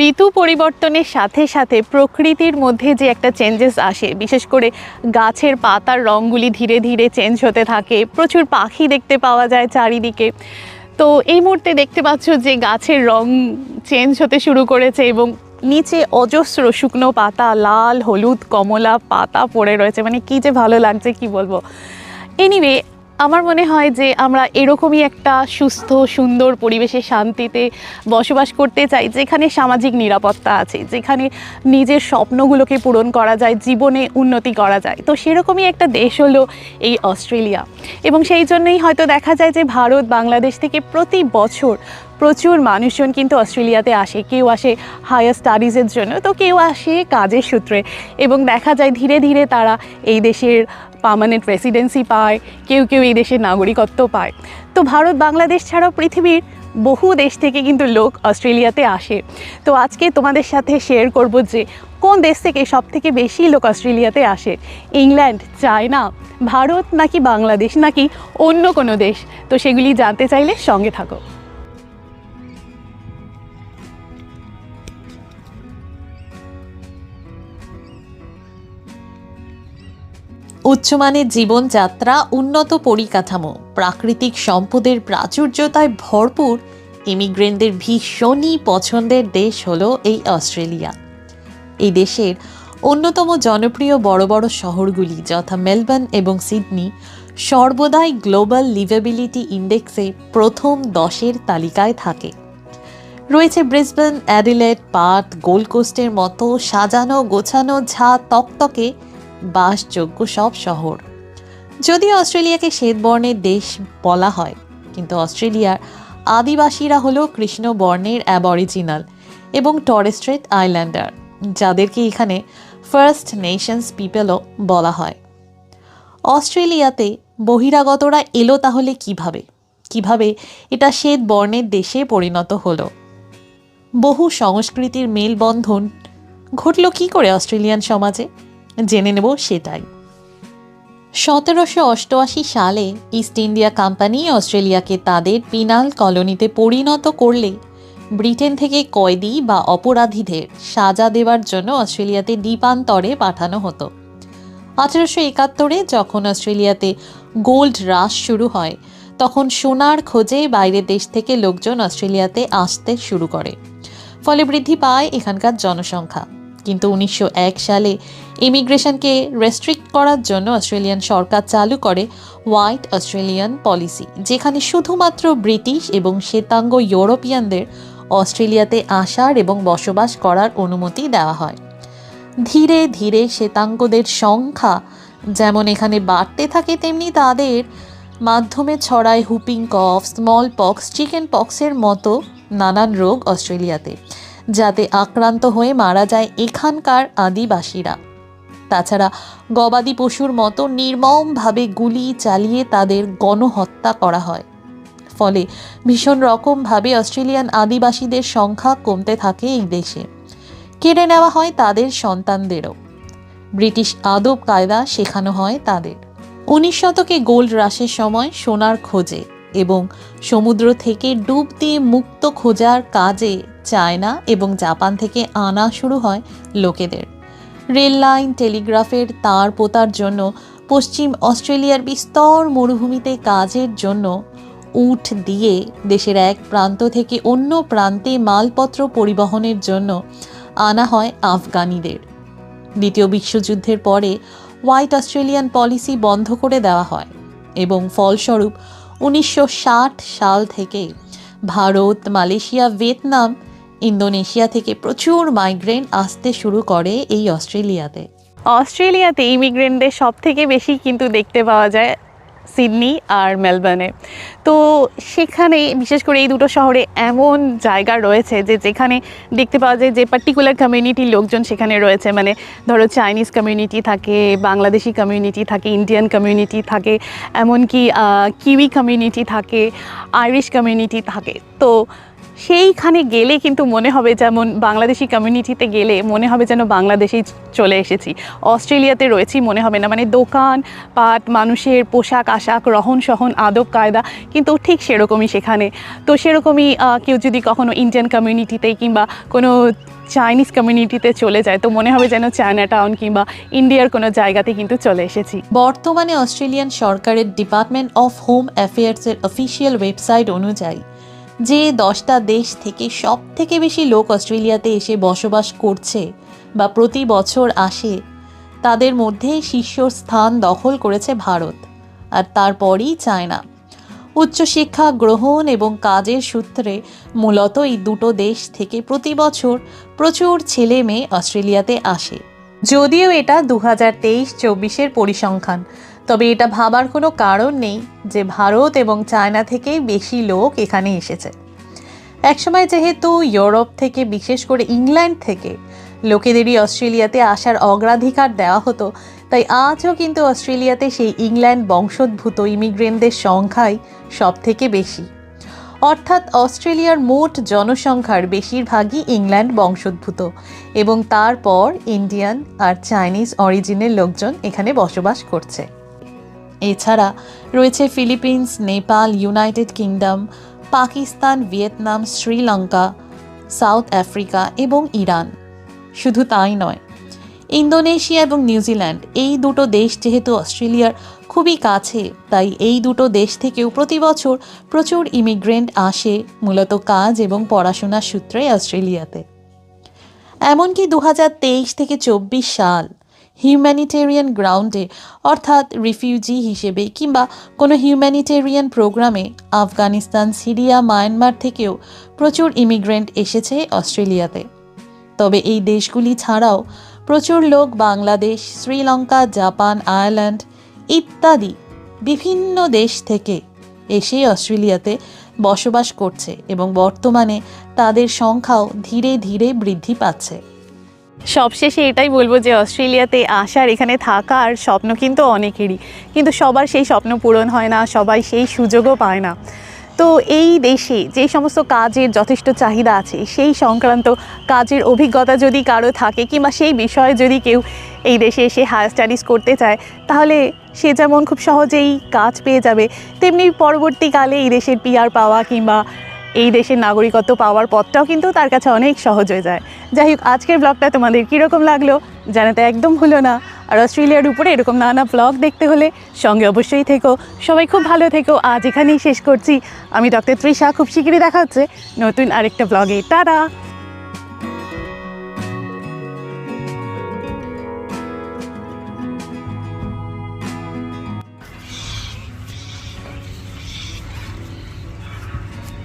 ঋতু পরিবর্তনের সাথে সাথে প্রকৃতির মধ্যে যে একটা চেঞ্জেস আসে, বিশেষ করে গাছের পাতার রঙগুলি ধীরে ধীরে চেঞ্জ হতে থাকে, প্রচুর পাখি দেখতে পাওয়া যায় চারিদিকে। তো এই মুহূর্তে দেখতে পাচ্ছ যে গাছের রং চেঞ্জ হতে শুরু করেছে এবং নিচে অজস্র শুকনো পাতা, লাল, হলুদ, কমলা পাতা পড়ে রয়েছে। মানে কী যে ভালো লাগছে, কি বলব? এনিওয়ে আমার মনে হয় যে আমরা এরকমই একটা সুস্থ, সুন্দর পরিবেশে শান্তিতে বসবাস করতে চাই, যেখানে সামাজিক নিরাপত্তা আছে, যেখানে নিজের স্বপ্নগুলোকে পূরণ করা যায়, জীবনে উন্নতি করা যায়। তো সেরকমই একটা দেশ হলো এই অস্ট্রেলিয়া। এবং সেই জন্যই হয়তো দেখা যায় যে ভারত, বাংলাদেশ থেকে প্রতি বছর প্রচুর মানুষজন কিন্তু অস্ট্রেলিয়াতে আসে। কেউ আসে হায়ার স্টাডিজের জন্য, তো কেউ আসে কাজের সূত্রে। এবং দেখা যায় ধীরে ধীরে তারা এই দেশের পার্মানেন্ট রেসিডেন্সি পায়, কেউ কেউ এই দেশের নাগরিকত্ব পায়। তো ভারত, বাংলাদেশ ছাড়াও পৃথিবীর বহু দেশ থেকে কিন্তু লোক অস্ট্রেলিয়াতে আসে। তো আজকে তোমাদের সাথে শেয়ার করব যে, কোন দেশ থেকে সব থেকে বেশি লোক অস্ট্রেলিয়াতে আসে? ইংল্যান্ড, চায়না, ভারত নাকি বাংলাদেশ নাকি অন্য কোনো দেশ? তো সেগুলি জানতে চাইলে সঙ্গে থাকো। উচ্চমানের জীবনযাত্রা, উন্নত পরিকাঠামো, প্রাকৃতিক সম্পদের প্রাচুর্যতায় ভরপুর ইমিগ্রেন্টদের ভীষণই পছন্দের দেশ হলো এই অস্ট্রেলিয়া। এই দেশের অন্যতম জনপ্রিয় বড় বড় শহরগুলি যথা মেলবোর্ন এবং সিডনি সর্বদাই গ্লোবাল লিভেবিলিটি ইন্ডেক্সে প্রথম দশের তালিকায় থাকে। রয়েছে ব্রিসবেন, অ্যাডিলেড, পার্থ, গোল্ড কোস্টের মতো সাজানো গোছানো ঝা তকতকে বাসযোগ্য সব শহর। যদিও অস্ট্রেলিয়াকে শ্বেতবর্ণের দেশ বলা হয়, কিন্তু অস্ট্রেলিয়ার আদিবাসীরা হলো কৃষ্ণ বর্ণের অ্যাবরিজিনাল এবং টরেস্ট্রেট আইল্যান্ডার যাদেরকে এখানে ফার্স্ট নেশনস পিপলও বলা হয়। অস্ট্রেলিয়াতে বহিরাগতরা এলো তাহলে কীভাবে? কীভাবে এটা শ্বেত বর্ণের দেশে পরিণত হলো? বহু সংস্কৃতির মেলবন্ধন ঘটল কি করে অস্ট্রেলিয়ান সমাজে? জেনে নেব সেটাই। সতেরোশো অষ্টআশি সালে ইস্ট ইন্ডিয়া কোম্পানি অস্ট্রেলিয়াকে তাদের পিনাল কলোনিতে পরিণত করলে ব্রিটেন থেকে কয়েদি বা অপরাধীদের সাজা দেওয়ার জন্য অস্ট্রেলিয়াতে দ্বীপান্তরে পাঠানো হতো। আঠেরোশো একাত্তরে যখন অস্ট্রেলিয়াতে গোল্ড রাশ শুরু হয়, তখন সোনার খোঁজে বাইরের দেশ থেকে লোকজন অস্ট্রেলিয়াতে আসতে শুরু করে। ফলে বৃদ্ধি পায় এখানকার জনসংখ্যা। কিন্তু উনিশশো এক সালে ইমিগ্রেশনকে রেস্ট্রিক্ট করার জন্য অস্ট্রেলিয়ান সরকার চালু করে হোয়াইট অস্ট্রেলিয়ান পলিসি যেখানে শুধুমাত্র ব্রিটিশ এবং শ্বেতাঙ্গ ইউরোপিয়ানদের অস্ট্রেলিয়াতে আসার এবং বসবাস করার অনুমতি দেওয়া হয়। ধীরে ধীরে শ্বেতাঙ্গদের সংখ্যা যেমন এখানে বাড়তে থাকে, তেমনি তাদের মাধ্যমে ছড়ায় whooping cough smallpox chicken পক্সের মতো নানান রোগ অস্ট্রেলিয়াতে। যাতে আক্রান্ত হয়ে মারা যায় এখানকার আদিবাসীরা। তাছাড়া গবাদি পশুর মতো নির্মমভাবে গুলি চালিয়ে তাদের গণহত্যা করা হয়। ফলে ভীষণ রকমভাবে অস্ট্রেলিয়ান আদিবাসীদের সংখ্যা কমতে থাকে এই দেশে। কেড়ে নেওয়া হয় তাদের সন্তানদেরও। ব্রিটিশ আদব কায়দা শেখানো হয় তাদের। উনিশ শতকে গোল্ড রাশের সময় সোনার খোঁজে এবং সমুদ্র থেকে ডুব দিয়ে মুক্ত খোঁজার কাজে চায়না এবং জাপান থেকে আনা শুরু হয় লোকেদের। রেল লাইন, টেলিগ্রাফের তার পোতার জন্য পশ্চিম অস্ট্রেলিয়ার বিস্তর মরুভূমিতে কাজের জন্য উট দিয়ে দেশের এক প্রান্ত থেকে অন্য প্রান্তে মালপত্র পরিবহনের জন্য আনা হয় আফগানিদের। দ্বিতীয় বিশ্বযুদ্ধের পরে হোয়াইট অস্ট্রেলিয়ান পলিসি বন্ধ করে দেওয়া হয় এবং ফলস্বরূপ উনিশশো ষাট সাল থেকে ভারত, মালয়েশিয়া, ভিয়েতনাম ইন্দোনেশিয়া থেকে প্রচুর মাইগ্রেন আসতে শুরু করে এই অস্ট্রেলিয়াতে। অস্ট্রেলিয়াতে ইমিগ্রেন্টদের সব থেকে বেশি কিন্তু দেখতে পাওয়া যায় সিডনি আর মেলবোর্নে। তো সেখানে, বিশেষ করে এই দুটো শহরে এমন জায়গা রয়েছে যে যেখানে দেখতে পাওয়া যায় যে পার্টিকুলার কমিউনিটির লোকজন সেখানে রয়েছে। মানে ধরো চাইনিজ কমিউনিটি থাকে, বাংলাদেশি কমিউনিটি থাকে ইন্ডিয়ান কমিউনিটি থাকে, এমনকি কিউই কমিউনিটি থাকে আইরিশ কমিউনিটি থাকে। তো সেইখানে গেলে কিন্তু মনে হবে যেমন বাংলাদেশি কমিউনিটিতে গেলে মনে হবে যেন বাংলাদেশেই চলে এসেছি। অস্ট্রেলিয়াতে রয়েছি, মনে হবে না। মানে দোকান পাট, মানুষের পোশাক, আশাক, রহন সহন, আদব, কায়দা কিন্তু ঠিক সেরকমই সেখানে। তো সেরকমই কেউ যদি কখনো ইন্ডিয়ান কমিউনিটিতে কিংবা কোনো চাইনিজ কমিউনিটিতে চলে যায়, তো মনে হবে যেন চায়না টাউন কিংবা ইন্ডিয়ার কোনো জায়গাতে কিন্তু চলে এসেছি। বর্তমানে অস্ট্রেলিয়ান সরকারের ডিপার্টমেন্ট অফ হোম অ্যাফেয়ার্সের অফিসিয়াল ওয়েবসাইট অনুযায়ী যে দশটা দেশ থেকে সব থেকে বেশি লোক অস্ট্রেলিয়াতে এসে বসবাস করছে বা প্রতি বছর আসে, তাদের মধ্যে শীর্ষ স্থান দখল করেছে ভারত আর তারপরই চায়না। উচ্চশিক্ষা গ্রহণ এবং কাজের সূত্রে মূলত এই দুটো দেশ থেকে প্রতি বছর প্রচুর ছেলে মেয়ে অস্ট্রেলিয়াতে আসে। যদিও এটা দু হাজার তেইশ চব্বিশের পরিসংখ্যান তবে এটা ভাবার কোনো কারণ নেই যে ভারত এবং চায়না থেকেই বেশি লোক এখানে এসেছে। একসময় যেহেতু ইউরোপ থেকে, বিশেষ করে ইংল্যান্ড থেকে, লোকেদেরই অস্ট্রেলিয়াতে আসার অগ্রাধিকার দেওয়া হতো, তাই আজও কিন্তু অস্ট্রেলিয়াতে সেই ইংল্যান্ড বংশোদ্ভূত ইমিগ্রেন্টদের সংখ্যাই সব থেকে বেশি। অর্থাৎ অস্ট্রেলিয়ার মোট জনসংখ্যার বেশিরভাগই ইংল্যান্ড বংশোদ্ভূত এবং তারপর ইন্ডিয়ান আর চাইনিজ অরিজিনের লোকজন এখানে বসবাস করছে। এছাড়া রয়েছে Philippines, Nepal, United Kingdom, Pakistan, Vietnam, Sri Lanka, South Africa এবং ইরান। শুধু তাই নয়, ইন্দোনেশিয়া এবং নিউজিল্যান্ড এই দুটো দেশ যেহেতু অস্ট্রেলিয়ার খুবই কাছে, তাই এই দুটো দেশ থেকেও প্রতি বছর প্রচুর ইমিগ্রেন্ট আসে, মূলত কাজ এবং পড়াশোনার সূত্রে অস্ট্রেলিয়াতে। এমনকি দু হাজার তেইশ থেকে চব্বিশ সাল হিউম্যানিটেরিয়ান গ্রাউন্ডে অর্থাৎ রিফিউজি হিসেবে কিংবা কোনো হিউম্যানিটেরিয়ান প্রোগ্রামে আফগানিস্তান, সিরিয়া, মায়ানমার থেকেও প্রচুর ইমিগ্রেন্ট এসেছে অস্ট্রেলিয়াতে। তবে এই দেশগুলি ছাড়াও প্রচুর লোক বাংলাদেশ, শ্রীলঙ্কা, জাপান, আয়ারল্যান্ড ইত্যাদি বিভিন্ন দেশ থেকে এসে অস্ট্রেলিয়াতে বসবাস করছে এবং বর্তমানে তাদের সংখ্যাও ধীরে ধীরে বৃদ্ধি পাচ্ছে। সবশেষে এটাই বলব যে অস্ট্রেলিয়াতে আসার, এখানে থাকার স্বপ্ন কিন্তু অনেকেরই। কিন্তু সবার সেই স্বপ্ন পূরণ হয় না, সবাই সেই সুযোগও পায় না। তো এই দেশে যে সমস্ত কাজের যথেষ্ট চাহিদা আছে, সেই সংক্রান্ত কাজের অভিজ্ঞতা যদি কারও থাকে কিংবা সেই বিষয়ে যদি কেউ এই দেশে এসে হায়ার স্টাডিজ করতে চায়, তাহলে সে যেমন খুব সহজেই কাজ পেয়ে যাবে, তেমনি পরবর্তীকালে এই দেশের পিআর পাওয়া কিংবা এই দেশের নাগরিকত্ব পাওয়ার পথটাও কিন্তু তার কাছে অনেক সহজ হয়ে যায়। যাই হোক আজকের ব্লগটা তোমাদের কীরকম লাগল জানাতে একদম ভুলো না। আর অস্ট্রেলিয়ার উপরে এরকম নানা ব্লগ দেখতে হলে সঙ্গে অবশ্যই থেকো। সবাই খুব ভালো থেকো। আজ এখানেই শেষ করছি। আমি ডক্টর তৃষা। খুব শিগগিরই দেখা হচ্ছে নতুন আরেকটা ব্লগে টাটা!